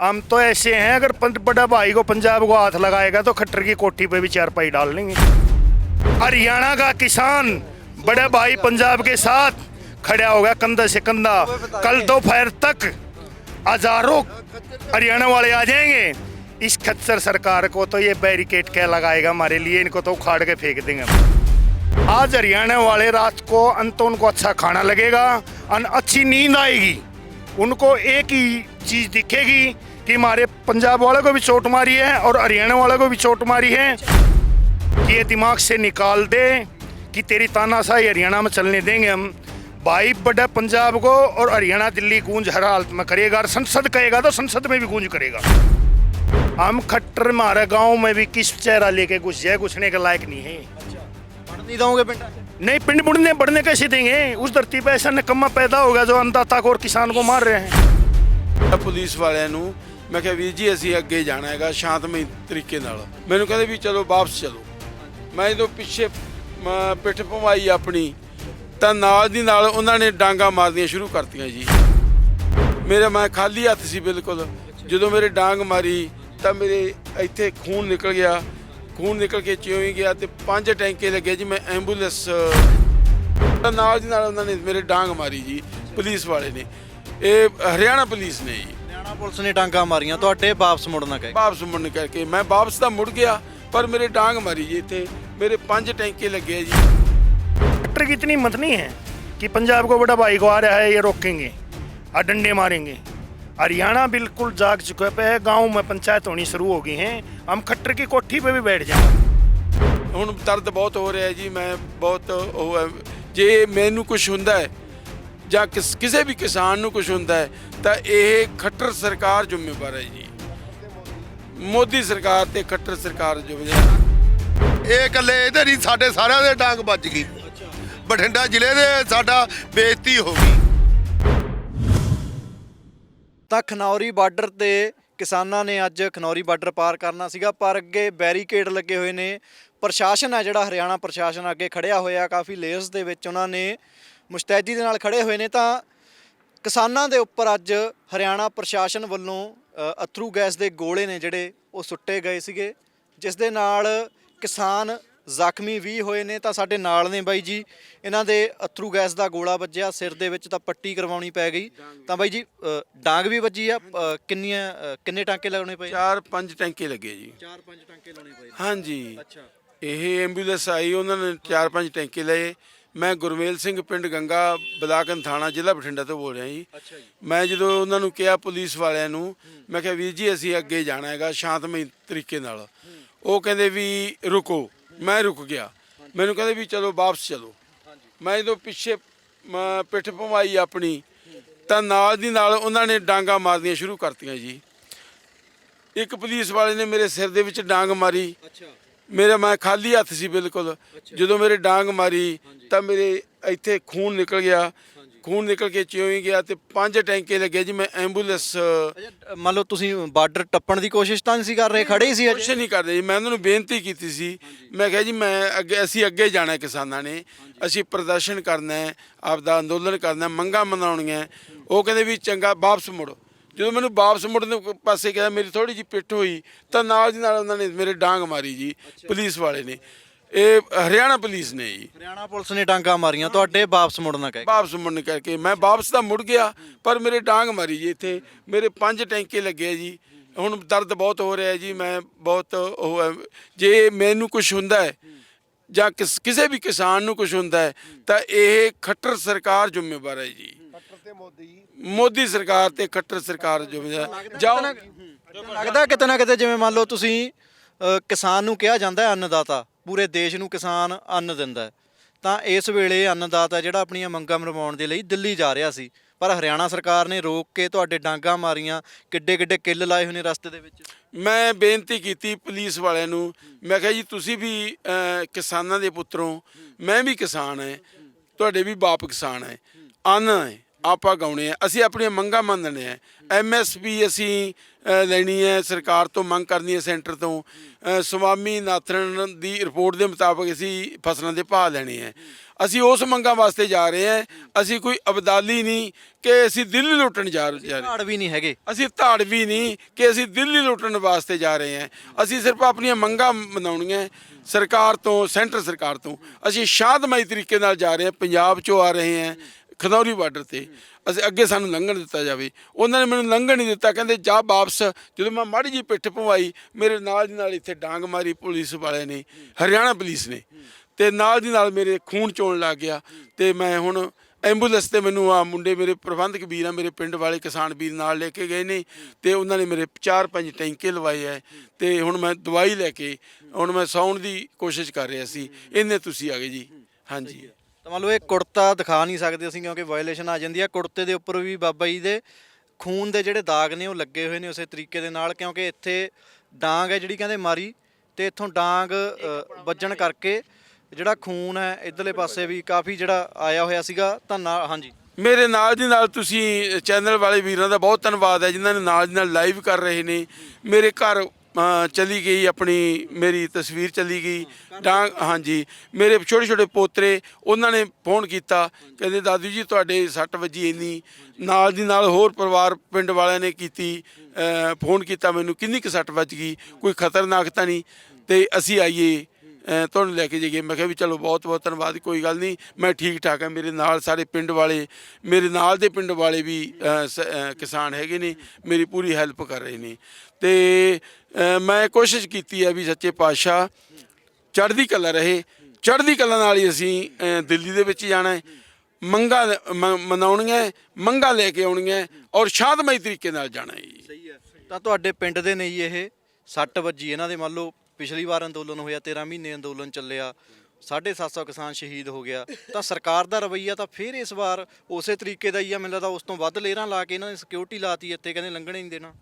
हम तो ऐसे हैं, अगर बड़ा भाई को पंजाब को हाथ लगाएगा तो खट्टर की कोठी पे भी चारपाई डाल लेंगे। हरियाणा का किसान, बड़े भाई पंजाब के साथ खड़ा होगा कंधा से कंधा। कल दोपहर तक हज़ारों हरियाणा वाले आ जाएँगे। इस खच्चर सरकार को तो ये बैरिकेड क्या लगाएगा हमारे लिए? इनको तो उखाड़ के फेंक देंगे आज हरियाणा वाले रात को अंत उनको अच्छा खाना लगेगा और अच्छी नींद आएगी। उनको एक ही चीज़ दिखेगी कि हमारे पंजाब वालों को भी चोट मारी है और हरियाणा वालों को भी चोट मारी है। कि ये दिमाग से निकाल दे कि तेरी तानाशाही हरियाणा में चलने देंगे हम। भाई बड़ा पंजाब को और हरियाणा दिल्ली गूंज हर हालत में करेगा और संसद कहेगा तो संसद में भी गूंज करेगा। हम खट्टर मारा गाँव में भी किस चेहरा लेके घुस जाए घुसने के लायक नहीं है। नहीं पिंड? बुढ़ने बढ़ने कैसे देंगे? उस धरती पर ऐसा निकम्मा पैदा होगा जो अन्नदाता को और किसान को मार रहे हैं। ਪੁਲਿਸ ਵਾਲਿਆਂ ਨੂੰ, ਮੈਂ ਕਿਹਾ ਵੀਰ ਜੀ, ਅਸੀਂ ਅੱਗੇ ਜਾਣਾ ਹੈਗਾ ਸ਼ਾਂਤਮਈ ਤਰੀਕੇ ਨਾਲ। ਮੈਨੂੰ ਕਹਿੰਦੇ ਵੀ ਚਲੋ ਵਾਪਸ ਚਲੋ। ਮੈਂ ਜਦੋਂ ਪਿੱਛੇ ਪਿੱਠ ਭਵਾਈ ਆਪਣੀ, ਤਾਂ ਨਾਲ ਦੀ ਨਾਲ ਉਹਨਾਂ ਨੇ ਡਾਂਗਾ ਮਾਰਨੀਆਂ ਸ਼ੁਰੂ ਕਰਤੀਆਂ ਜੀ। ਮੇਰਾ ਮੈਂ ਖਾਲੀ ਹੱਥ ਸੀ ਬਿਲਕੁਲ। ਜਦੋਂ ਮੇਰੇ ਡਾਂਗ ਮਾਰੀ, ਤਾਂ ਮੇਰੇ ਇੱਥੇ ਖੂਨ ਨਿਕਲ ਗਿਆ। ਖੂਨ ਨਿਕਲ ਕੇ ਚਿਉਂ ਹੀ ਗਿਆ ਤੇ ਪੰਜ ਟੈਂਕੇ ਲੱਗੇ ਜੀ ਮੈਂ ਐਂਬੂਲੈਂਸ। ਨਾਲ ਦੀ ਨਾਲ ਉਹਨਾਂ ਨੇ ਮੇਰੇ ਡਾਂਗ ਮਾਰੀ ਜੀ, ਪੁਲਿਸ ਵਾਲੇ ਨੇ। ਇਹ ਹਰਿਆਣਾ ਪੁਲਿਸ ਨੇ ਜੀ ਹਰਿਆਣਾ ਪੁਲਿਸ ਨੇ ਡਾਂਗਾ ਮਾਰੀਆਂ ਤੁਹਾਡੇ ਵਾਪਸ ਮੁੜਨਾ ਕਹੇ ਵਾਪਸ ਮੁੜਨ ਕਰਕੇ ਮੈਂ ਵਾਪਸ ਤਾਂ ਮੁੜ ਗਿਆ ਪਰ ਮੇਰੇ ਡਾਂਗ ਮਾਰੀ ਜੀ ਇੱਥੇ ਮੇਰੇ ਪੰਜ ਟੈਂਕੇ ਲੱਗੇ ਆ ਜੀ कलेक्टर की इतनी हिम्मत नहीं है कि पंजाब को बड़ा भाई को आ रहा है ये रोकेंगे और डंडे मारेंगे हरियाणा बिल्कुल जाग चुका है गांव में पंचायत होनी शुरू हो गई हैं हम खट्टर की कोठी पे भी बैठ जाएंगे ਹੁਣ ਦਰਦ ਬਹੁਤ ਹੋ ਰਿਹਾ ਜੀ ਮੈਂ ਬਹੁਤ ਉਹ ਹੈ ਜੇ ਮੈਨੂੰ ਕੁਝ ਹੁੰਦਾ ਹੈ ਜਾਂ ਕਿਸ- ਕਿਸੇ ਵੀ ਕਿਸਾਨ ਨੂੰ ਕੁਝ ਹੁੰਦਾ ਹੈ ਤਾਂ ਇਹ ਖੱਟਰ ਸਰਕਾਰ ਜ਼ਿੰਮੇਵਾਰ ਹੈ ਜੀ। ਮੋਦੀ ਸਰਕਾਰ ਤੇ ਖੱਟਰ ਸਰਕਾਰ ਜ਼ਿੰਮੇਵਾਰ ਇਹ ਇਕੱਲੇ ਇਹਦੇ ਨਹੀਂ ਸਾਡੇ ਸਾਰਿਆਂ ਦੇ ਡਾਂਗ ਵੱਜ ਗਈ। ਬਠਿੰਡਾ ਜ਼ਿਲ੍ਹੇ ਦੇ ਸਾਡਾ ਬੇਇੱਜ਼ਤੀ ਹੋ ਗਈ। ਤਾਂ ਖਨੌਰੀ ਬਾਰਡਰ ਤੇ ਕਿਸਾਨਾਂ ਨੇ ਅੱਜ ਖਨੌਰੀ ਬਾਰਡਰ ਪਾਰ ਕਰਨਾ ਸੀਗਾ ਪਰ ਅੱਗੇ ਬੈਰੀਕੇਡ ਲੱਗੇ ਹੋਏ ਨੇ। ਪ੍ਰਸ਼ਾਸਨ ਹੈ ਜਿਹੜਾ ਹਰਿਆਣਾ ਪ੍ਰਸ਼ਾਸਨ ਅੱਗੇ ਖੜਿਆ ਹੋਇਆ ਕਾਫੀ ਲੇਅਰਸ ਦੇ ਵਿੱਚ ਉਹਨਾਂ ਨੇ ਮੁਸਤੈਦੀ ਦੇ ਨਾਲ ਖੜੇ ਹੋਏ ਨੇ ਤਾਂ ਕਿਸਾਨਾਂ ਦੇ ਉੱਪਰ ਅੱਜ ਹਰਿਆਣਾ ਪ੍ਰਸ਼ਾਸਨ ਵੱਲੋਂ ਅਥਰੂ ਗੈਸ ਦੇ ਗੋਲੇ ਨੇ ਜਿਹੜੇ ਉਹ ਸੁੱਟੇ ਗਏ ਸੀਗੇ ਜਿਸ ਦੇ ਨਾਲ ਕਿਸਾਨ ਜ਼ਖਮੀ ਵੀ ਹੋਏ ਨੇ ਤਾਂ ਸਾਡੇ ਨਾਲ ਨੇ ਬਾਈ ਜੀ। ਇਹਨਾਂ ਦੇ ਅਥਰੂ ਗੈਸ ਦਾ ਗੋਲਾ ਵੱਜਿਆ ਸਿਰ ਦੇ ਵਿੱਚ ਤਾਂ ਪੱਟੀ ਕਰਵਾਉਣੀ ਪੈ ਗਈ। ਤਾਂ ਬਾਈ ਜੀ ਡਾਂਗ ਵੀ ਵੱਜੀ ਆ ਕਿੰਨੀਆਂ ਕਿੰਨੇ ਟਾਂਕੇ ਲਾਉਣੇ ਪਏ? ਚਾਰ ਪੰਜ ਟੈਂਕੇ ਲੱਗੇ ਜੀ। 4-5 ਟਾਂਕੇ ਲਾਉਣੇ ਪਏ। ਹਾਂਜੀ। ਅੱਛਾ। ਇਹ ਐਂਬੂਲੈਂਸ ਆਈ ਉਹਨਾਂ ਨੇ ਚਾਰ ਪੰਜ ਟੈਂਕੇ ਲਏ। ਮੈਂ ਗੁਰਮੇਲ ਸਿੰਘ ਪਿੰਡ ਗੰਗਾ ਬਲਾਕਨ ਥਾਣਾ ਜ਼ਿਲ੍ਹਾ ਬਠਿੰਡਾ ਤੋਂ ਬੋਲ ਰਿਹਾ ਜੀ। ਮੈਂ ਜਦੋਂ ਉਹਨਾਂ ਨੂੰ ਕਿਹਾ ਪੁਲਿਸ ਵਾਲਿਆਂ ਨੂੰ ਮੈਂ ਕਿਹਾ ਵੀਰ ਜੀ ਅਸੀਂ ਅੱਗੇ ਜਾਣਾ ਹੈਗਾ ਸ਼ਾਂਤਮਈ ਤਰੀਕੇ ਨਾਲ। ਉਹ ਕਹਿੰਦੇ ਵੀ ਰੁਕੋ। ਮੈਂ ਰੁਕ ਗਿਆ। ਮੈਨੂੰ ਕਹਿੰਦੇ ਵੀ ਚਲੋ ਵਾਪਸ ਚਲੋ। ਮੈਂ ਜਦੋਂ ਪਿੱਛੇ ਪਿੱਠ ਭਵਾਈ ਆਪਣੀ ਤਾਂ ਨਾਲ ਦੀ ਨਾਲ ਉਹਨਾਂ ਨੇ ਡਾਂਗਾ ਮਾਰਨੀਆਂ ਸ਼ੁਰੂ ਕਰਤੀਆਂ ਜੀ। ਇੱਕ ਪੁਲਿਸ ਵਾਲੇ ਨੇ ਮੇਰੇ ਸਿਰ ਦੇ ਵਿੱਚ ਡਾਂਗ ਮਾਰੀ। ਅੱਛਾ। ਮੇਰਾ ਮੈਂ ਖਾਲੀ ਹੱਥ ਸੀ ਬਿਲਕੁਲ। ਜਦੋਂ ਮੇਰੇ ਡਾਂਗ ਮਾਰੀ ਤਾਂ ਮੇਰੇ ਇੱਥੇ ਖੂਨ ਨਿਕਲ ਗਿਆ। ਖੂਨ ਨਿਕਲ ਕੇ ਚਿਉਂ ਹੀ ਗਿਆ ਤੇ ਪੰਜ ਟੈਂਕੇ ਲੱਗੇ ਜੀ ਮੈਂ ਐਂਬੂਲੈਂਸ। ਮੰਨ ਲਓ ਤੁਸੀਂ ਬਾਰਡਰ ਟੱਪਣ ਦੀ ਕੋਸ਼ਿਸ਼ ਤਾਂ ਨਹੀਂ ਸੀ ਕਰ ਰਹੇ ਖੜੇ ਹੀ ਸੀ ਕੁਛ ਨਹੀਂ ਕਰਦੇ ਜੀ ਮੈਂ ਉਹਨਾਂ ਨੂੰ ਬੇਨਤੀ ਕੀਤੀ ਸੀ। ਮੈਂ ਕਿਹਾ ਜੀ ਮੈਂ ਅੱਗੇ ਅਸੀਂ ਅੱਗੇ ਜਾਣਾ ਕਿਸਾਨਾਂ ਨੇ। ਅਸੀਂ ਪ੍ਰਦਰਸ਼ਨ ਕਰਨਾ ਹੈ ਆਪਦਾ ਅੰਦੋਲਨ ਕਰਨਾ ਮੰਗਾਂ ਮਨਾਉਣੀਆਂ। ਉਹ ਕਹਿੰਦੇ ਵੀ ਚੰਗਾ ਵਾਪਸ ਮੁੜੋ। ਜਦੋਂ ਮੈਨੂੰ ਵਾਪਸ ਮੁੜਨ ਦੇ ਪਾਸੇ ਗਿਆ ਮੇਰੀ ਥੋੜੀ ਜਿਹੀ ਪਿੱਠ ਹੋਈ ਤਾਂ ਨਾਲ ਦੀ ਨਾਲ ਉਹਨਾਂ ਨੇ ਮੇਰੇ ਡਾਂਗ ਮਾਰੀ ਜੀ ਪੁਲਿਸ ਵਾਲੇ ਨੇ। ਇਹ ਹਰਿਆਣਾ ਪੁਲਿਸ ਨੇ ਜੀ। ਹਰਿਆਣਾ ਪੁਲਿਸ ਨੇ ਡਾਂਗਾ ਮਾਰੀਆਂ ਤੁਹਾਡੇ ਵਾਪਸ ਮੁੜਨਾ ਕਹੇ ਵਾਪਸ ਮੁੜਨ ਕਰਕੇ। ਮੈਂ ਵਾਪਸ ਤਾਂ ਮੁੜ ਗਿਆ ਪਰ ਮੇਰੇ ਡਾਂਗ ਮਾਰੀ ਜੀ ਇੱਥੇ। ਮੇਰੇ ਪੰਜ ਟੈਂਕੇ ਲੱਗੇ ਜੀ। ਹੁਣ ਦਰਦ ਬਹੁਤ ਹੋ ਰਿਹਾ ਜੀ ਮੈਂ ਬਹੁਤ ਉਹ ਹੈ। ਜੇ ਮੈਨੂੰ ਕੁਝ ਹੁੰਦਾ ਹੈ ਜਾਂ ਕਿਸ- ਕਿਸੇ ਵੀ ਕਿਸਾਨ ਨੂੰ ਕੁਝ ਹੁੰਦਾ ਹੈ ਤਾਂ ਇਹ ਖੱਟਰ ਸਰਕਾਰ ਜ਼ਿੰਮੇਵਾਰ ਹੈ ਜੀ। ਮੋਦੀ? ਸਰਕਾਰ ਤੇ ਖੱਟਰ ਸਰਕਾਰ ਜ਼ਿੰਮੇਵਾਰ ਜਾਓ ਲੱਗਦਾ ਕਿਤੇ ਨਾ ਕਿਤੇ ਜਿਵੇਂ ਮੰਨ ਲਓ ਤੁਸੀਂ ਅ, ਕਿਸਾਨ ਨੂੰ ਕਿਹਾ ਜਾਂਦਾ ਹੈ ਅੰਨਦਾਤਾ। ਪੂਰੇ ਦੇਸ਼ ਨੂੰ ਕਿਸਾਨ ਅੰਨ ਦਿੰਦਾ ਹੈ। ਤਾਂ ਇਸ ਵੇਲੇ ਅੰਨਦਾਤਾ ਜਿਹੜਾ ਆਪਣੀਆਂ ਮੰਗਾਂ ਮਰਵਾਉਣ ਦੇ ਲਈ ਦਿੱਲੀ ਜਾ ਰਿਹਾ ਸੀ। ਪਰ ਹਰਿਆਣਾ ਸਰਕਾਰ ਨੇ ਰੋਕ ਕੇ ਤੁਹਾਡੇ ਡਾਂਗਾ ਮਾਰੀਆਂ ਕਿੱਡੇ ਕਿੱਡੇ ਕਿੱਲ ਲਾਏ ਹੋਏ ਨੇ ਰਸਤੇ ਦੇ ਵਿੱਚ। ਮੈਂ ਬੇਨਤੀ ਕੀਤੀ ਪੁਲਿਸ ਵਾਲਿਆਂ ਨੂੰ। ਮੈਂ ਕਿਹਾ ਜੀ ਤੁਸੀਂ ਵੀ ਅਹ, ਕਿਸਾਨਾਂ ਦੇ ਪੁੱਤਰੋਂ ਮੈਂ ਵੀ ਕਿਸਾਨ ਹਾਂ। ਤੁਹਾਡੇ ਵੀ ਬਾਪ ਕਿਸਾਨ ਹੈ। ਅੰਨ ਹੈ। ਆਪਾਂ ਗਾਉਣੇ ਆ ਅਸੀਂ ਆਪਣੀਆਂ ਮੰਗਾਂ ਮੰਨਣੇ ਆ। ਐਮਐਸਪੀ ਅਸੀਂ ਲੈਣੀ ਹੈ ਸਰਕਾਰ ਤੋਂ ਮੰਗ ਕਰਨੀ ਹੈ ਸੈਂਟਰ ਤੋਂ। ਅ, ਸਵਾਮੀ ਨਾਥਰਨ ਦੀ ਰਿਪੋਰਟ ਦੇ ਮੁਤਾਬਕ ਅਸੀਂ ਫਸਲਾਂ ਦੇ ਭਾਅ ਲੈਣੇ ਆ। ਅਸੀਂ ਉਸ ਮੰਗਾਂ ਵਾਸਤੇ ਜਾ ਰਹੇ ਹਾਂ ਅਸੀਂ ਕੋਈ ਅਬਦਾਲੀ ਨਹੀਂ ਕਿ ਅਸੀਂ ਦਿੱਲੀ ਲੁੱਟਣ ਜਾ ਰਹੇ ਝਾੜ ਵੀ ਨਹੀਂ ਹੈਗੇ। ਅਸੀਂ ਧਾੜ ਵੀ ਨਹੀਂ ਕਿ ਅਸੀਂ ਦਿੱਲੀ ਲੁੱਟਣ ਵਾਸਤੇ ਜਾ ਰਹੇ ਹਾਂ ਅਸੀਂ ਸਿਰਫ ਆਪਣੀਆਂ ਮੰਗਾਂ ਮਨਾਉਣੀਆਂ ਸਰਕਾਰ ਤੋਂ ਸੈਂਟਰ ਸਰਕਾਰ ਤੋਂ। ਅਸੀਂ ਸ਼ਾਂਤਮਈ ਤਰੀਕੇ ਨਾਲ ਜਾ ਰਹੇ ਹਾਂ ਪੰਜਾਬ ਚੋਂ ਆ ਰਹੇ ਹਾਂ ਖਨੌਰੀ ਬਾਰਡਰ ਤੇ ਅਸੀਂ ਅੱਗੇ ਸਾਨੂੰ ਲੰਘਣ ਦਿੱਤਾ ਜਾਵੇ। ਉਹਨਾਂ ਨੇ ਮੈਨੂੰ ਲੰਘਣ ਨਹੀਂ ਦਿੱਤਾ। ਕਹਿੰਦੇ, ਜਾ ਵਾਪਸ। ਜਦੋਂ ਮੈਂ ਮਾੜੀ ਜੀ ਪਿੱਠ ਪਵਾਈ, ਮੇਰੇ ਨਾਲ ਦੀ ਨਾਲ ਇੱਥੇ ਡਾਂਗ ਮਾਰੀ ਪੁਲਿਸ ਵਾਲੇ ਨੇ, ਹਰਿਆਣਾ ਪੁਲਿਸ ਨੇ। ਤੇ ਨਾਲ ਦੀ ਨਾਲ ਮੇਰੇ ਖੂਨ ਚੋਣ ਲੱਗ ਗਿਆ। ਤੇ ਮੈਂ ਹੁਣ ਐਂਬੂਲੈਂਸ ਤੇ ਮੈਨੂੰ ਆ ਮੁੰਡੇ ਮੇਰੇ ਪ੍ਰਬੰਧਕ ਵੀਰ ਆ, ਮੇਰੇ ਪਿੰਡ ਵਾਲੇ ਕਿਸਾਨ ਵੀਰ ਨਾਲ ਲੈ ਕੇ ਗਏ ਨੇ। ਤੇ ਉਹਨਾਂ ਨੇ ਮੇਰੇ 4-5 ਟੈਂਕੇ ਲਵਾਏ ਐ ਤੇ ਹੁਣ ਮੈਂ ਦਵਾਈ ਲੈ ਕੇ, ਹੁਣ ਮੈਂ ਸੌਣ ਦੀ ਕੋਸ਼ਿਸ਼ ਕਰ ਰਿਹਾ ਸੀ। ਇੰਨੇ ਤੁਸੀਂ ਆ ਗਏ ਜੀ। ਹਾਂਜੀ। ਤਾਂ ਮੰਨ ਲਓ ਇਹ ਕੁੜਤਾ ਦਿਖਾ ਨਹੀਂ ਸਕਦੇ ਅਸੀਂ ਕਿਉਂਕਿ ਵਾਇਲੇਸ਼ਨ ਆ ਜਾਂਦੀ ਹੈ ਕੁੜਤੇ ਦੇ ਉੱਪਰ ਵੀ ਬਾਬਾ ਜੀ ਦੇ ਖੂਨ ਦੇ ਜਿਹੜੇ ਦਾਗ ਨੇ ਉਹ ਲੱਗੇ ਹੋਏ ਨੇ ਉਸੇ ਤਰੀਕੇ ਦੇ ਨਾਲ ਕਿਉਂਕਿ ਇੱਥੇ ਡਾਂਗ ਹੈ ਜਿਹੜੀ ਕਹਿੰਦੇ ਮਾਰੀ ਤੇ ਇੱਥੋਂ ਡਾਂਗ ਵੱਜਣ ਕਰਕੇ ਜਿਹੜਾ ਖੂਨ ਹੈ ਇਧਰਲੇ ਪਾਸੇ ਵੀ ਕਾਫੀ ਜਿਹੜਾ ਆਇਆ ਹੋਇਆ ਸੀਗਾ ਤਾਂ ਹਾਂਜੀ। ਮੇਰੇ ਨਾਲ ਦੀ ਨਾਲ ਤੁਸੀਂ ਚੈਨਲ ਵਾਲੇ ਵੀਰਾਂ ਦਾ ਬਹੁਤ ਧੰਨਵਾਦ ਹੈ ਜਿਨ੍ਹਾਂ ਨੇ ਨਾਲ ਦੀ ਨਾਲ ਲਾਈਵ ਕਰ ਰਹੇ ਨੇ। ਮੇਰੇ ਘਰ ਚਲੀ ਗਈ ਆਪਣੀ, ਮੇਰੀ ਤਸਵੀਰ ਚਲੀ ਗਈ। ਡਾਂਗ, ਹਾਂਜੀ, ਮੇਰੇ ਛੋਟੇ ਛੋਟੇ ਪੋਤਰੇ, ਉਹਨਾਂ ਨੇ ਫੋਨ ਕੀਤਾ, ਕਹਿੰਦੇ, ਦਾਦੂ ਜੀ, ਤੁਹਾਡੇ ਸੱਟ ਵੱਜੀ ਇੰਨੀ। ਨਾਲ ਦੀ ਨਾਲ ਹੋਰ ਪਰਿਵਾਰ ਪਿੰਡ ਵਾਲਿਆਂ ਨੇ ਕੀਤੀ ਫੋਨ ਕੀਤਾ ਮੈਨੂੰ, ਕਿੰਨੀ ਕੁ ਸੱਟ ਵੱਜ ਗਈ? ਕੋਈ ਖਤਰਨਾਕ ਤਾਂ ਨਹੀਂ? ਤੇ ਅਸੀਂ ਆਈਏ ਤੁਹਾਨੂੰ ਲੈ ਕੇ ਜਾਈਏ। ਮੈਂ ਕਿਹਾ ਵੀ ਚਲੋ ਬਹੁਤ ਬਹੁਤ ਧੰਨਵਾਦ, ਕੋਈ ਗੱਲ ਨਹੀਂ। ਮੈਂ ਠੀਕ ਠਾਕ ਹਾਂ। ਮੇਰੇ ਨਾਲ ਸਾਰੇ ਪਿੰਡ ਵਾਲੇ, ਮੇਰੇ ਨਾਲ ਦੇ ਪਿੰਡ ਵਾਲੇ ਵੀ ਸ- ਕਿਸਾਨ ਹੈਗੇ ਨੇ। ਮੇਰੀ ਪੂਰੀ ਹੈਲਪ ਕਰ ਰਹੇ ਨੇ। ਤੇ ਮੈਂ ਕੋਸ਼ਿਸ਼ ਕੀਤੀ ਹੈ ਵੀ ਸੱਚੇ ਪਾਤਸ਼ਾਹ ਚੜ੍ਹਦੀ ਕਲਾ ਰਹੇ। ਚੜ੍ਹਦੀ ਕਲਾ ਨਾਲ ਹੀ ਅਸੀਂ ਦਿੱਲੀ ਦੇ ਵਿੱਚ ਜਾਣਾ ਹੈ। ਮੰਗਾ ਮਨਾਉਣੀਆਂ ਮੰਗਾ ਲੈ ਕੇ ਆਉਣੀਆਂ ਔਰ ਸ਼ਾਂਤਮਈ ਤਰੀਕੇ ਨਾਲ ਜਾਣਾ ਹੈ ਜੀ। ਸਹੀ ਹੈ। ਤਾਂ ਤੁਹਾਡੇ ਪਿੰਡ ਦੇ ਨੇ ਜੀ ਇਹ ਸੱਟ ਵੱਜੀ। ਇਹਨਾਂ ਦੇ ਮੰਨ ਲਓ ਪਿਛਲੀ ਵਾਰ ਅੰਦੋਲਨ ਹੋਇਆ 13 ਮਹੀਨੇ ਅੰਦੋਲਨ ਚੱਲਿਆ 750 ਕਿਸਾਨ ਸ਼ਹੀਦ ਹੋ ਗਿਆ। ਤਾਂ ਸਰਕਾਰ ਦਾ ਰਵਈਆ ਤਾਂ ਫਿਰ ਇਸ ਵਾਰ ਉਸੇ ਤਰੀਕੇ ਦਾ ਹੀ ਆ ਮੈਨੂੰ ਲੱਗਦਾ ਉਸ ਤੋਂ ਵੱਧ ਲੇਅਰਾਂ ਲਾ ਕੇ ਇਹਨਾਂ ਨੇ ਸਿਕਿਉਰਿਟੀ ਲਾਤੀ ਇੱਥੇ ਕਹਿੰਦੇ ਲੰਘਣੇ ਨਹੀਂ ਦੇਣਾ।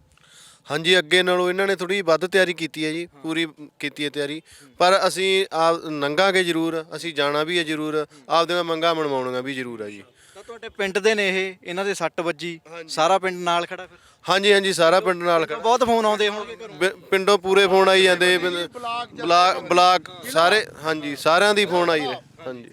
ਹਾਂਜੀ ਅੱਗੇ ਨਾਲੋਂ ਇਹਨਾਂ ਨੇ ਥੋੜੀ ਵੱਧ ਤਿਆਰੀ ਕੀਤੀ ਹੈ ਜੀ ਪੂਰੀ ਕੀਤੀ ਹੈ ਤਿਆਰੀ। ਪਰ ਅਸੀਂ ਆਪ ਨੰਗਾਂਗੇ ਜ਼ਰੂਰ ਅਸੀਂ ਜਾਣਾ ਵੀ ਹੈ ਜ਼ਰੂਰ ਆਪਦੀਆਂ ਮੰਗਾਂ ਮਨਵਾਉਣੀਆਂ ਵੀ ਜ਼ਰੂਰ ਹੈ ਜੀ। ਤਾਂ ਤੁਹਾਡੇ ਪਿੰਡ ਦੇ ਨੇ ਇਹ ਇਹਨਾਂ ਦੇ ਸੱਟ ਵੱਜੀ ਸਾਰਾ ਪਿੰਡ ਨਾਲ ਖੜਾ ਫਿਰ? ਹਾਂਜੀ ਹਾਂਜੀ ਸਾਰਾ ਪਿੰਡ ਨਾਲ ਖੜਾ। ਬਹੁਤ ਫੋਨ ਆਉਂਦੇ ਹੋਣਗੇ ਘਰੋਂ। ਪਿੰਡੋਂ ਪੂਰੇ ਫੋਨ ਆਈ ਜਾਂਦੇ ਬਲਾਕ ਬਲਾਕ ਸਾਰੇ ਹਾਂਜੀ ਸਾਰਿਆਂ ਦੀ ਫੋਨ ਆਈ ਰਹੇ ਹਾਂਜੀ।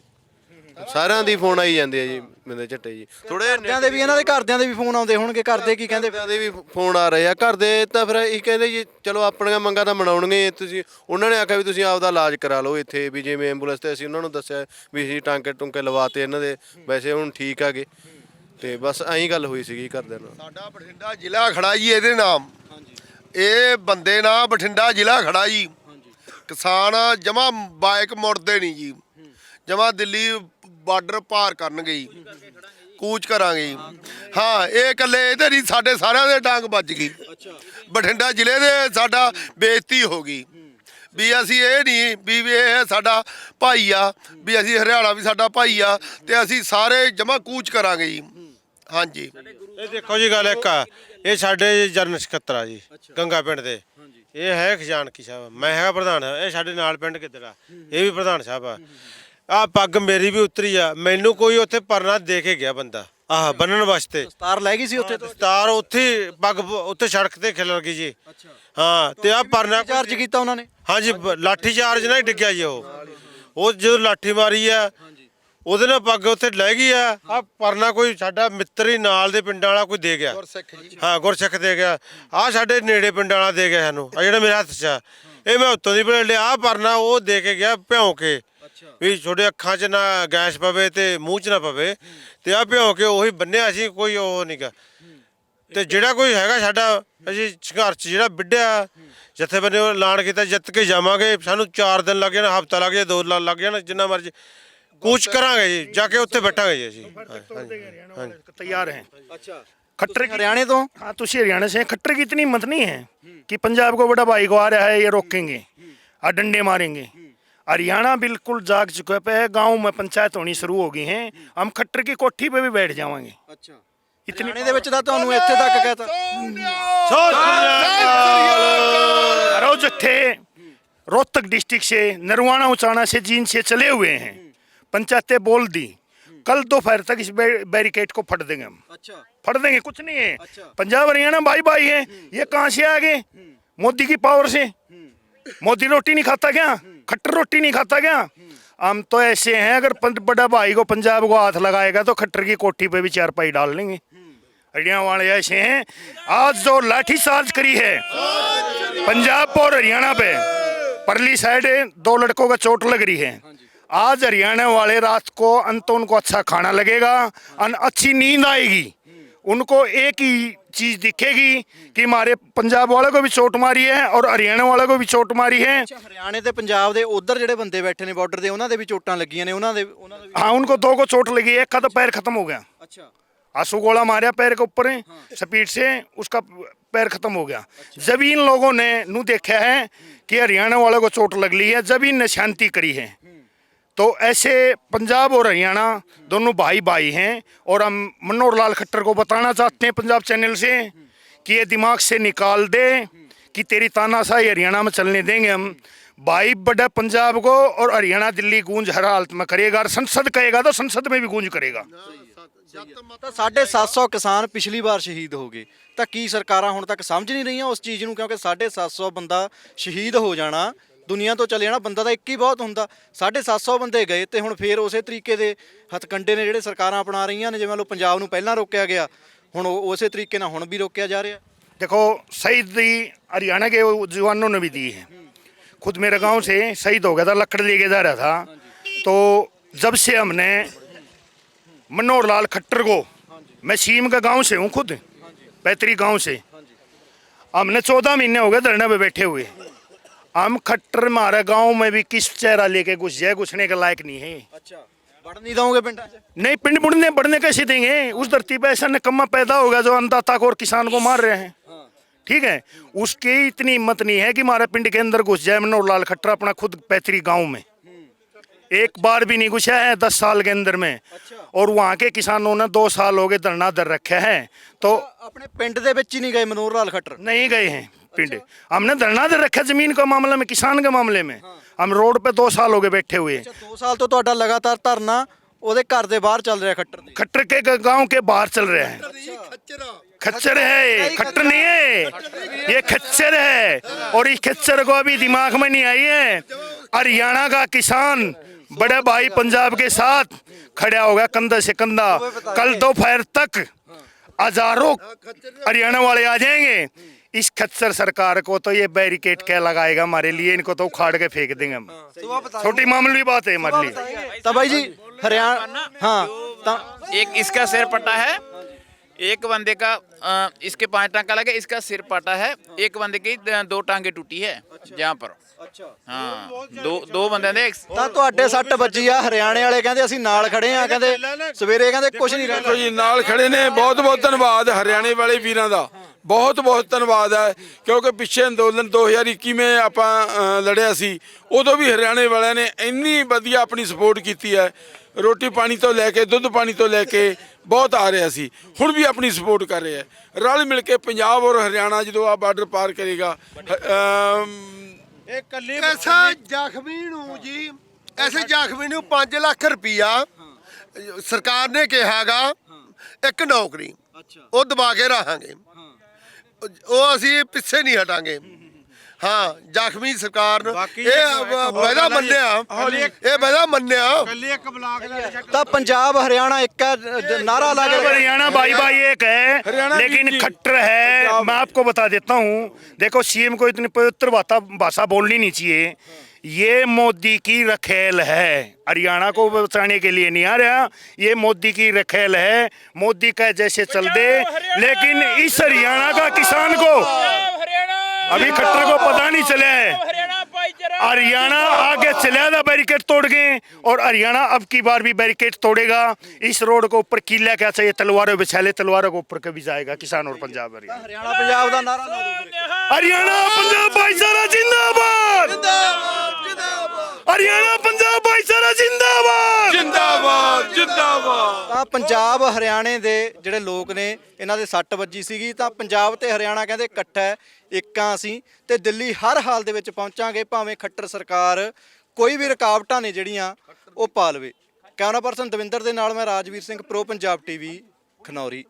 ਸਾਰਿਆਂ ਦੀ ਫੋਨ ਆਈ ਜਾਂਦੇ ਆ ਜੀ ਮੇਰੇ ਝੱਟੇ ਜੀ। ਥੋੜੇ ਘਰਦਿਆਂ ਦੇ ਵੀ ਇਹਨਾਂ ਦੇ ਘਰਦਿਆਂ ਦੇ ਵੀ ਫੋਨ ਆਉਂਦੇ ਹੋਣਗੇ ਘਰਦੇ ਕੀ ਕਹਿੰਦੇ? ਦੇ ਵੀ ਫੋਨ ਆ ਰਹੇ ਆ ਘਰ ਦੇ ਤਾਂ ਫਿਰ ਇਹ ਕਹਿੰਦੇ ਜੀ ਚਲੋ ਆਪਣੀਆਂ ਮੰਗਾਂ ਤਾਂ ਮਨਾਉਣਗੇ ਤੁਸੀਂ ਉਹਨਾਂ ਨੇ ਆਖਿਆ ਵੀ ਤੁਸੀਂ ਆਪਦਾ ਇਲਾਜ ਕਰਾ ਲਓ ਇੱਥੇ ਵੀ ਜਿਵੇਂ ਐਂਬੂਲੈਂਸ ਤੇ ਅਸੀਂ ਉਹਨਾਂ ਨੂੰ ਦੱਸਿਆ ਵੀ ਅਸੀਂ ਟਾਂਕੇ ਟੁੰਕੇ ਲਵਾਤੇ ਇਹਨਾਂ ਦੇ ਵੈਸੇ ਹੁਣ ਠੀਕ ਆਗੇ ਤੇ ਬਸ ਐਂ ਗੱਲ ਹੋਈ ਸੀਗੀ ਘਰਦਿਆਂ ਨਾਲ। ਸਾਡਾ ਬਠਿੰਡਾ ਜ਼ਿਲ੍ਹਾ ਖੜਾ ਜੀ, ਇਹਦੇ ਨਾਮ। ਇਹ ਬੰਦੇ ਨਾਲ ਬਠਿੰਡਾ ਜ਼ਿਲ੍ਹਾ ਖੜਾ ਜੀ। ਕਿਸਾਨ ਜਮਾ ਬਾਇਕ ਮੁੜਦੇ ਨਹੀਂ ਜੀ। ਜਮਾ ਦਿੱਲੀ ਬਾਰਡਰ ਪਾਰ ਕਰਨਗੇ ਜੀ। ਕੂਚ ਕਰਾਂਗੇ ਜੀ। ਹਾਂ, ਇਹ ਇਕੱਲੇ ਇਹਦੇ ਨਹੀਂ, ਸਾਡੇ ਸਾਰਿਆਂ ਦੇ ਡਾਂਗ ਵੱਜ ਗਈ। ਬਠਿੰਡਾ ਜ਼ਿਲ੍ਹੇ ਦੇ ਸਾਡਾ ਬੇਇੱਜ਼ਤੀ ਹੋ ਗਈ। ਵੀ ਅਸੀਂ ਇਹ ਨਹੀਂ ਵੀ ਵੀ ਇਹ ਸਾਡਾ ਭਾਈ ਆ, ਵੀ ਅਸੀਂ ਹਰਿਆਣਾ ਵੀ ਸਾਡਾ ਭਾਈ ਆ, ਤੇ ਅਸੀਂ ਸਾਰੇ ਜਮਾ ਕੂਚ ਕਰਾਂਗੇ ਜੀ। ਹਾਂਜੀ। ਇਹ ਦੇਖੋ ਜੀ ਗੱਲ ਇੱਕ ਆ। ਇਹ ਸਾਡੇ ਜਨਰਲ ਸਕੱਤਰ ਆ ਜੀ ਗੰਗਾ ਪਿੰਡ ਦੇ। ਇਹ ਹੈ ਖਜ਼ਾਨਕੀ ਸਾਹਿਬ। ਮੈਂ ਹੈਗਾ ਪ੍ਰਧਾਨ ਇਹ ਸਾਡੇ ਨਾਲ ਪਿੰਡ ਕਿੱਧਰ ਆ? ਇਹ ਵੀ ਪ੍ਰਧਾਨ ਸਾਹਿਬ ਆ। ਆ ਪੱਗ ਮੇਰੀ ਵੀ ਉਤਰੀ ਆ। ਮੈਨੂੰ ਕੋਈ ਉੱਥੇ ਪਰਨਾ ਦੇ ਕੇ ਗਿਆ ਬੰਦਾ। ਆਹ ਬੰਨਣ ਵਾਸਤੇ। ਸਤਾਰ ਲੈ ਗਈ ਸੀ ਉੱਥੇ? ਤੋਂ ਸਤਾਰ ਉੱਥੇ ਹੀ ਪੱਗ ਉੱਥੇ ਸੜਕ ਤੇ ਖਿਲਰ ਗਈ ਜੀ। ਹਾਂ ਤੇ ਆ ਪਰਨਾ ਚਾਰਜ ਕੀਤਾ ਉਹਨਾਂ ਨੇ? ਹਾਂਜੀ ਬ- ਲਾਠੀ ਚਾਰਜ ਨਾਲ ਹੀ ਡਿੱਗਿਆ ਜੀ ਉਹ। ਉਹ ਜਦੋਂ ਲਾਠੀ ਮਾਰੀ ਆ ਉਹਦੇ ਨਾਲ ਪੱਗ ਉੱਥੇ ਲੈ ਗਈ ਆ। ਆ ਪਰਨਾ ਕੋਈ ਸਾਡਾ ਮਿੱਤਰ ਹੀ ਨਾਲ ਦੇ ਪਿੰਡਾਂ ਵਾਲਾ ਕੋਈ ਦੇ ਗਿਆ। ਹਾਂ ਗੁਰਸਿੱਖ ਦੇ ਗਿਆ। ਆ ਸਾਡੇ ਨੇੜੇ ਪਿੰਡਾਂ ਵਾਲਾ ਦੇ ਗਿਆ ਸਾਨੂੰ। ਆ ਜਿਹੜਾ ਮੇਰੇ ਹੱਥ 'ਚ ਆ। ਇਹ ਮੈਂ ਉੱਤੋਂ ਦੀ ਲਿਆ। ਆ ਪਰਨਾ ਉਹ ਦੇ ਕੇ ਗਿਆ ਭਿਉਂ ਕੇ। ਵੀ ਤੁਹਾਡੇ ਅੱਖਾਂ 'ਚ ਨਾ ਗੈਸ ਪਵੇ ਤੇ ਮੂੰਹ 'ਚ ਨਾ ਪਵੇ। ਤੇ ਆ ਭਿਉਂ ਕੇ ਉਹੀ ਬੰਨਿਆ ਸੀ ਕੋਈ ਉਹ ਨਹੀਂਗਾ ਤੇ ਜਿਹੜਾ ਕੋਈ ਹੈਗਾ ਸਾਡਾ ਅਸੀਂ ਸੰਘਰਸ਼ ਜਿਹੜਾ ਵਿੱਢਿਆ ਜਥੇਬੰਦੀ ਨੇ ਐਲਾਨ ਕੀਤਾ ਜਿੱਤ ਕੇ ਜਾਵਾਂਗੇ। ਸਾਨੂੰ 4 ਦਿਨ ਲੱਗ ਜਾਣ ਹਫਤਾ ਲੱਗ ਜਾਏ 2 ਲੱਗ ਜਾਣ ਜਿੰਨਾ ਮਰਜ਼ੀ। ਕੂਚ ਕਰਾਂਗੇ ਜੀ ਜਾ ਕੇ ਉੱਥੇ ਬੈਠਾਂਗੇ ਜੀ ਅਸੀਂ तैयार हैं ਅੱਛਾ खट्टर की ਹਰਿਆਣੇ ਤੋਂ हाँ तो उसी हरियाणा से हैं। खट्टर की इतनी हिम्मत नहीं है कि पंजाब को बड़ा भाई को आ रहा है ये रोकेंगे और डंडे मारेंगे हरियाणा बिल्कुल जाग चुके पे है गांव में पंचायत होनी शुरू हो गई हैं हम खट्टर की कोठी पे भी बैठ जाएंगे ਅੱਛਾ इतनी ਹਰਿਆਣੇ ਦੇ ਵਿੱਚ ਤਾਂ ਤੁਹਾਨੂੰ ਇੱਥੇ ਤੱਕ ਕਹਤਾ रोज थे रोहतक डिस्ट्रिक्ट से नरवाना उचाना से जीन से चले हुए हैं पंचायतें बोल दी कल दोपहर तक इस बैरिकेड को फट देंगे हम। ਅੱਛਾ फट देंगे कुछ नहीं है। अच्छा। पंजाब हरियाणा भाई भाई है ये कहाँ से आ गए? मोदी की पावर से। मोदी रोटी नहीं खाता क्या? खट्टर रोटी नहीं खाता क्या? हम तो ऐसे हैं अगर बड़ा भाई को पंजाब को हाथ लगाएगा तो खट्टर की कोठी पे भी चार पाई डाल लेंगे। हरियाणा वाले ऐसे हैं आज जो लाठी चार्ज करी है पंजाब और हरियाणा पे परली साइड दो लड़कों का चोट लग रही है। आज हरियाणा वाले रात को अंत उनको अच्छा खाना लगेगा और अच्छी नींद आएगी उनको एक ही चीज दिखेगी कि हमारे पंजाब वाले को भी चोट मारी है और हरियाणा वाले को भी चोट मारी है ਅੱਛਾ ਹਰਿਆਣੇ ਤੇ ਪੰਜਾਬ ਦੇ ਉਧਰ ਜਿਹੜੇ ਬੰਦੇ ਬੈਠੇ ਨੇ ਬਾਰਡਰ ਦੇ ਉਹਨਾਂ ਦੇ ਵੀ ਚੋਟਾਂ ਲੱਗੀਆਂ ਨੇ ਉਹਨਾਂ ਦੇ ਉਹਨਾਂ ਦੇ ਵੀ हाँ उनको दो को चोट लगी है एक का तो पैर खत्म हो गया ਅੱਛਾ आंसू गोला मारा पैर के ऊपर स्पीड से उसका पैर खत्म हो गया जब इन लोगों ने नू देखा है कि हरियाणा वाले को चोट लग ली है जब इन ने शांति करी है तो ऐसे पंजाब और हरियाणा दोनों भाई भाई हैं और हम मनोहर लाल खट्टर को बताना चाहते हैं पंजाब चैनल से कि ये दिमाग से निकाल दे कि तेरी तानाशाही हरियाणा में चलने देंगे हम भाई बड़ा पंजाब को और हरियाणा दिल्ली गूंज हर हालत में करेगा और संसद कहेगा तो संसद में भी गूंज करेगा ਤਾਂ 750 ਕਿਸਾਨ ਪਿਛਲੀ ਵਾਰ ਸ਼ਹੀਦ ਹੋ ਗਏ ਤਾਂ ਕੀ ਸਰਕਾਰਾਂ ਹੁਣ ਤੱਕ ਸਮਝ ਨਹੀਂ ਰਹੀਆਂ ਉਸ ਚੀਜ਼ ਨੂੰ ਕਿਉਂਕਿ 750 ਬੰਦਾ ਸ਼ਹੀਦ ਹੋ ਜਾਣਾ ਦੁਨੀਆ ਤੋਂ ਚਲੇ ਜਾਣਾ ਬੰਦਾ ਤਾਂ ਇੱਕ ਹੀ ਬਹੁਤ ਹੁੰਦਾ 750 ਬੰਦੇ ਗਏ ਤੇ ਹੁਣ ਫੇਰ ਉਸੇ ਤਰੀਕੇ ਦੇ ਹਥਕੰਡੇ ਨੇ ਜਿਹੜੇ ਸਰਕਾਰਾਂ ਅਪਣਾ ਰਹੀਆਂ ਨੇ ਜਿਵੇਂ ਲੋ ਪੰਜਾਬ ਨੂੰ ਪਹਿਲਾਂ ਰੋਕਿਆ ਗਿਆ ਹੁਣ ਉਹ ਉਸੇ ਤਰੀਕੇ ਨਾਲ ਹੁਣ ਵੀ ਰੋਕਿਆ ਜਾ ਰਿਹਾ देखो शहीद दी हरियाणा के जवानों ने भी दी है खुद मेरे गांव से शहीद हो गया था लकड़ लेके जा रहा था तो जब से हमने मनोहर लाल खट्टर को मैं सीम का गांव से हूँ खुद पैतरी गांव से हमने चौदह महीने हो गए धरने पे बैठे हुए हम खट्टर हमारे गाँव में भी किस चेहरा लेके घुस जाए घुसने के लायक नहीं है। अच्छा नहीं पिंड? नहीं पिंड बुढ़ने बढ़ने कैसे देंगे? उस धरती पर ऐसा निकम्मा पैदा होगा जो अन्नदाता को और किसान को मार रहे हैं। हाँ। ठीक है? उसकी इतनी हिम्मत नहीं है कि हमारे पिंड के अंदर घुस जाए मनोहर लाल खट्टर अपना खुद पैतरी गाँव में। एक बार भी नहीं घुसा है दस साल के अंदर में और वहाँ के किसानों ने दो साल हो गए धरना दर रखे हैं तो ਆਪਣੇ ਪਿੰਡ ਦੇ ਵਿੱਚ ਹੀ ਨਹੀਂ ਗਏ ਮਨੂਰ ਲਾਲ ਖੱਟਰ नहीं गए हैं पिंड हमने धरना दर रखा जमीन के मामले में किसान के मामले में हम रोड पे दो साल हो गए बैठे हुए ਅੱਛਾ 2 ਸਾਲ ਤੋਂ ਤੁਹਾਡਾ ਲਗਾਤਾਰ ਧਰਨਾ ਉਹਦੇ ਘਰ ਦੇ ਬਾਹਰ ਚੱਲ ਰਿਹਾ ਖੱਟਰ ਦੇ खट्टर के गांव के बाहर चल रहे हैं खच्चर है ये खट्टर नहीं है ये खच्चर है और इस खच्चर को अभी दिमाग में नहीं आई है हरियाणा का किसान बड़े भाई पंजाब के साथ खड़ा होगा कंधा से कंधा। कल दोपहर तक हज़ारों हाँ, हरियाणा वाले आ जाएँगे। इस खच्चर सरकार को तो ये बैरिकेड क्या लगाएगा हमारे लिए? इनको तो उखाड़ के फेंक देंगे हम। हाँ, तो छोटी मामूली बात है हमारे तो लिए। तबाई जी हरियाणा हाँ एक इसका सिर पट्टा है। एक बंदे का अ, इसके पांच टांका लगे इसका सिर पटा है एक बंदे की अ, दो टांगे टूटी है जहाँ पर ਅੱਛਾ हाँ दो दो बंदे ने एक ਤਾਂ ਤੁਹਾਡੇ ਸੱਟ ਵੱਜੀ ਆ ਹਰਿਆਣੇ ਵਾਲੇ ਕਹਿੰਦੇ ਅਸੀਂ ਨਾਲ ਖੜੇ ਆ ਕਹਿੰਦੇ ਸਵੇਰੇ ਕਹਿੰਦੇ ਕੁਝ ਨਹੀਂ ਰਹਿਣਾ ਦੇਖੋ ਜੀ ਨਾਲ ਖੜੇ ਨੇ ਬਹੁਤ ਬਹੁਤ ਧੰਨਵਾਦ ਹਰਿਆਣੇ ਵਾਲੇ ਵੀਰਾਂ ਦਾ ਬਹੁਤ ਬਹੁਤ ਧੰਨਵਾਦ ਹੈ ਕਿਉਂਕਿ ਪਿੱਛੇ ਅੰਦੋਲਨ 2021 ਵਿੱਚ ਆਪਾਂ ਅ, ਲੜਿਆ ਸੀ ਉਦੋਂ ਵੀ ਹਰਿਆਣੇ ਵਾਲਿਆਂ ਨੇ ਇੰਨੀ ਵਧੀਆ ਆਪਣੀ ਸਪੋਰਟ ਕੀਤੀ ਹੈ ਰੋਟੀ ਪਾਣੀ ਤੋਂ ਲੈ ਕੇ ਦੁੱਧ ਪਾਣੀ ਤੋਂ ਲੈ ਕੇ ਬਹੁਤ ਆ ਰਿਹਾ ਸੀ। ਹੁਣ ਵੀ ਆਪਣੀ ਸਪੋਰਟ ਕਰ ਰਿਹਾ ਹੈ। ਰਲ ਮਿਲ ਕੇ ਪੰਜਾਬ ਔਰ ਹਰਿਆਣਾ ਜਦੋਂ ਆ ਬਾਰਡਰ ਪਾਰ ਕਰੇਗਾ ਇਹ ਕੱਲੀ ਐਸਾ ਜ਼ਖਮੀ ਨੂੰ ਜੀ ਐਸੇ ਜ਼ਖਮੀ ਨੂੰ 5 ਲੱਖ ਰੁਪਈਆ ਸਰਕਾਰ ਨੇ ਕਿਹਾਗਾ ਇੱਕ ਨੌਕਰੀ। ਉਹ ਦਬਾ ਕੇ ਰਹਾਂਗੇ ਉਹ ਅਸੀਂ ਪਿੱਛੇ ਨਹੀਂ ਹਟਾਂਗੇ। ਹਾਂ ਜ਼ਖਮੀ ਸਰਕਾਰ ਨੂੰ ਬਾਕੀ ਇਹ ਇੱਕ ਹੋਰ ਵਾਅਦਾ ਗੱਲ ਆ ਜੀ। ਮੰਨਿਆ ਇਹ ਵਾਅਦਾ ਮੰਨਿਆ ਕੱਲੀ ਇੱਕ ਬਲਾਕ ਦਾ ਤਾਂ ਪੰਜਾਬ ਹਰਿਆਣਾ ਇੱਕ ਹੈ, ਜ- ਨਾਰਾ ਲਾ ਕੇ हरियाणा भाई भाई एक है हरियाणा लेकिन जी, जी। खट्टर है मैं आपको बता देता हूँ देखो सीएम को इतनी पवित्र भाषा भाषा बोलनी नहीं चाहिए ये मोदी की रखेल है हरियाणा को बचाने के लिए नहीं आ रहा ये मोदी की रखेल है मोदी का जैसे चल दे लेकिन इस हरियाणा का किसान को अभी खट्टर को पता नहीं चला है हरियाणा आगे सलहदा बैरिकेड तोड़ गए और हरियाणा अब की बार भी बैरिकेड तोड़ेगा इस रोड को ऊपर किला क्या चाहिए तलवारों बिछाले तलवारों को ऊपर कभी जाएगा किसान और पंजाब हरियाणा पंजाब का नारा हरियाणा पंजाब भाईचारा जिंदाबाद हरियाणा ਤਾਂ ਪੰਜਾਬ ਹਰਿਆਣੇ ਦੇ ਜਿਹੜੇ ਲੋਕ ਨੇ ਇਹਨਾਂ ਦੇ ਸੱਟ ਵੱਜੀ ਸੀਗੀ। ਤਾਂ ਪੰਜਾਬ ਤੇ ਹਰਿਆਣਾ ਕਹਿੰਦੇ ਇਕੱਠਾ ਹੈ, ਇੱਕਾਂ ਅਸੀਂ। ਤੇ ਦਿੱਲੀ ਹਰ ਹਾਲ ਦੇ ਵਿੱਚ ਪਹੁੰਚਾਂਗੇ ਭਾਵੇਂ ਖੱਟਰ ਸਰਕਾਰ ਕੋਈ ਵੀ ਰੁਕਾਵਟਾਂ ਨੇ ਜਿਹੜੀਆਂ ਉਹ ਪਾ ਲਵੇ। ਕੈਮਰਾ ਪਰਸਨ ਦਵਿੰਦਰ ਦੇ ਨਾਲ ਮੈਂ ਰਾਜਵੀਰ ਸਿੰਘ ਪ੍ਰੋ ਪੰਜਾਬ ਟੀਵੀ ਖਨੌਰੀ।